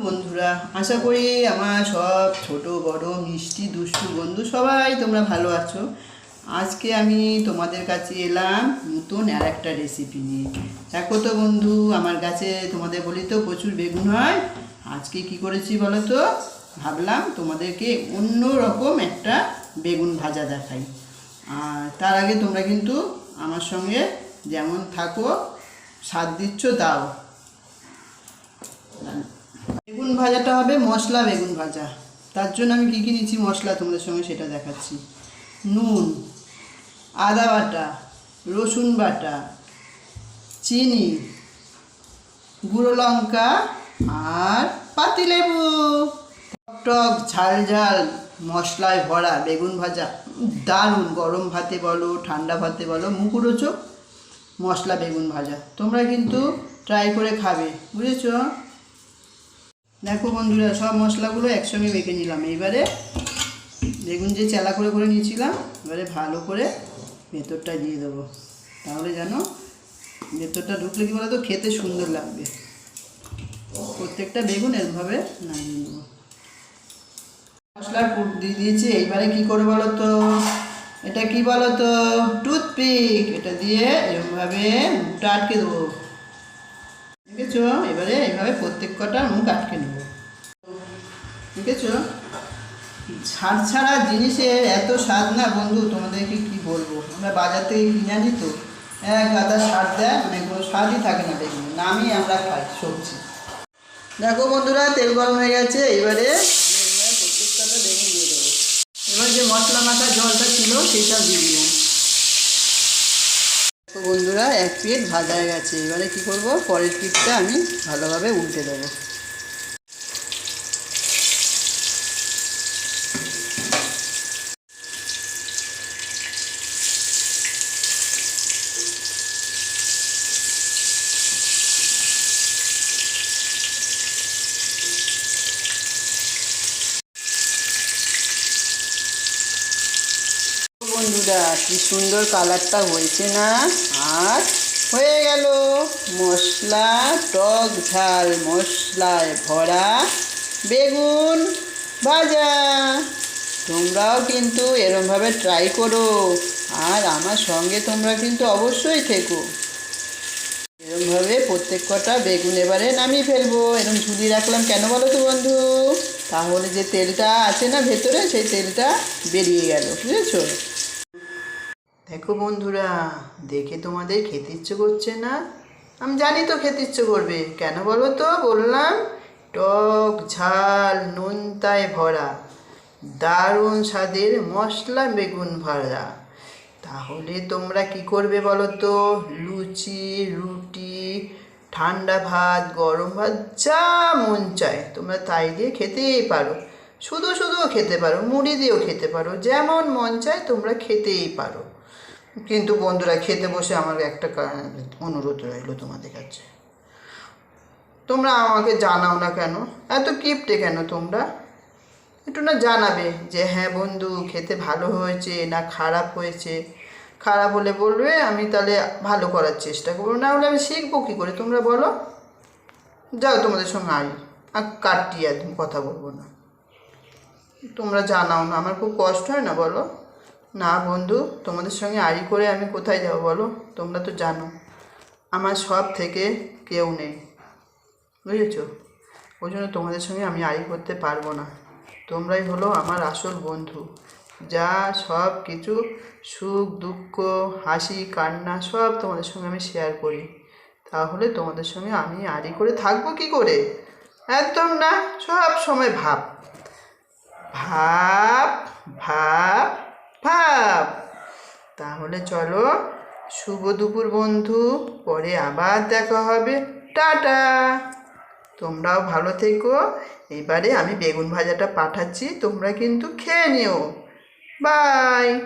বন্ধুরা? আশা করি আমার সব ছোট, বড়, মিষ্টি, দুষ্টু বন্ধু সবাই তোমরা ভালো আছো। আজকে আমি তোমাদের কাছে এলাম নতুন আর একটা রেসিপি নিয়ে। দেখো তো বন্ধু, আমার কাছে তোমাদের বলি তো প্রচুর বেগুন হয়। আজকে কি করেছি বলো তো? ভাবলাম তোমাদেরকে অন্য রকম একটা বেগুন ভাজা দেখাই। আর তার আগে তোমরা কিন্তু আমার সঙ্গে যেমন থাকো, স্বাদ দিচ্ছ দাও বেগুন ভাজাটা হবে মশলা বেগুন ভাজা। তার জন্য আমি কী কী নিচ্ছি? মশলা তোমাদের সঙ্গে সেটা দেখাচ্ছি। নুন, আদা বাটা, রসুন বাটা, চিনি, গুঁড়ো লঙ্কা আর পাতিলেবু টক ঝাল ঝাল, মশলায় ভরা বেগুন ভাজা। দারুণ, গরম ভাতে বলো, ঠান্ডা ভাতে বলো, মুখরোচক মশলা বেগুন ভাজা। তোমরা কিন্তু ট্রাই করে খাবে, বুঝেছ? দেখো বন্ধুরা, সব মশলাগুলো একসঙ্গে মেখে নিলাম। এইবারে বেগুন যে চেলা করে করে নিয়েছিলাম, এবারে ভালো করে ভেতরটা দিয়ে দেবো। তাহলে যেন ভেতরটা ঢুকলে কি বলতো, খেতে সুন্দর লাগবে। প্রত্যেকটা বেগুন এরভাবে নামিয়ে নেব। মশলা পুর দিয়ে দিয়েছি, এইবারে কি করে বলো তো এটা কি বলো তো টুথপিক। এটা দিয়ে এরকমভাবে মুখটা আটকে দেবো। দেখেছ? এবারে এইভাবে প্রত্যেক কটা মুখ আটকে নেব। দেখেছ? ছাড় ছাড়া জিনিসে এত স্বাদ না বন্ধু, তোমাদেরকে কি বলব? আমরা বাজার থেকে কিনে আনি তো। এক গাদা সার দেয় মানে কোনো স্বাদই থাকে না বেগুন। নামই আমরা খাই সবজি। দেখো বন্ধুরা, তেল গরম হয়ে গেছে, এবারে প্রত্যেকটা বেগুন দিয়ে দেবো। এবার যে মশলা মাখা জলটা ছিল, সেটা দিয়ে তো বন্ধুরা, এক প্লেট ভাজা হয়ে গেছে। এবারে কি করব? পরের প্লেটটা আমি ভালোভাবে উল্টে দেবো। বন্ধুরা কি সুন্দর কালারটা হয়েছে না? আর হয়ে গেল। মশলা, টক ঝাল, মশলায় ভরা বেগুন ভাজা। তোমরাও কিন্তু এরমভাবে ট্রাই করো। আর আমার সঙ্গে তোমরা কিন্তু অবশ্যই থেকো। এরমভাবে প্রত্যেক কটা বেগুন এবারে নামিয়ে ফেলব। এরম ঝুলি রাখলাম কেন বলো তো বন্ধু? তাহলে যে তেলটা আছে না ভেতরে, সেই তেলটা বেরিয়ে গেল, বুঝেছ? দেখো বন্ধুরা, দেখে তোমাদের খেতে ইচ্ছে করছে না? আমি জানি তো খেতে ইচ্ছে করবে। কেন বলো তো? বললাম, টক ঝাল নোনতায় ভরা, দারুণ স্বাদের মশলা বেগুন ভাজা। তাহলে তোমরা কি করবে বলো তো? লুচি, রুটি, ঠান্ডা ভাত, গরম ভাত, যা মন চায়। তোমরা তাই দিয়ে খেতেই পারো। শুধু শুধুও খেতে পারো, মুড়ি দিয়েও খেতে পারো। যেমন মন চায়, তোমরা খেতেই পারো। কিন্তু বন্ধুরা, খেতে বসে আমার একটা অনুরোধ রইল তোমাদের কাছে। তোমরা আমাকে জানাও না কেন? এত কিপটে কেন তোমরা? একটু না জানাবে যে হ্যাঁ বন্ধু, খেতে ভালো হয়েছে না খারাপ হয়েছে? খারাপ হলে বলবে, আমি তাহলে ভালো করার চেষ্টা করব। না হলে আমি শিখব কী করে? তোমরা বলো। যাও তোমাদের সঙ্গে আই, আর কাটটি একদম কথা বলব না। তোমরা জানাও না, আমার খুব কষ্ট হয় না, বলো। না বন্ধু, তোমাদের সঙ্গে আড়ি করে আমি কোথায় যাব বলো? তোমরা তো জানো, আমার সব থেকে কেউ নেই। বুঝেছ? ওই জন্য তোমাদের সঙ্গে আমি আড়ি করতে পারব না। তোমরাই হলো আমার আসল বন্ধু। যা সব কিছু, সুখ, দুঃখ, হাসি, কান্না, সব তোমাদের সঙ্গে আমি শেয়ার করি। তাহলে তোমাদের সঙ্গে আমি আড়ি করে থাকব কি করে? একদম না, সব সময় ভাব। ভাব ভাব ভাব। তাহলে চলো, শুভ দুপুর বন্ধু, পরে আবার দেখা হবে। টাটা। তোমরাও ভালো থেকো। এবারে আমি বেগুন ভাজাটা পাঠাচ্ছি, তোমরা কিন্তু খেয়ে নিও। বাই।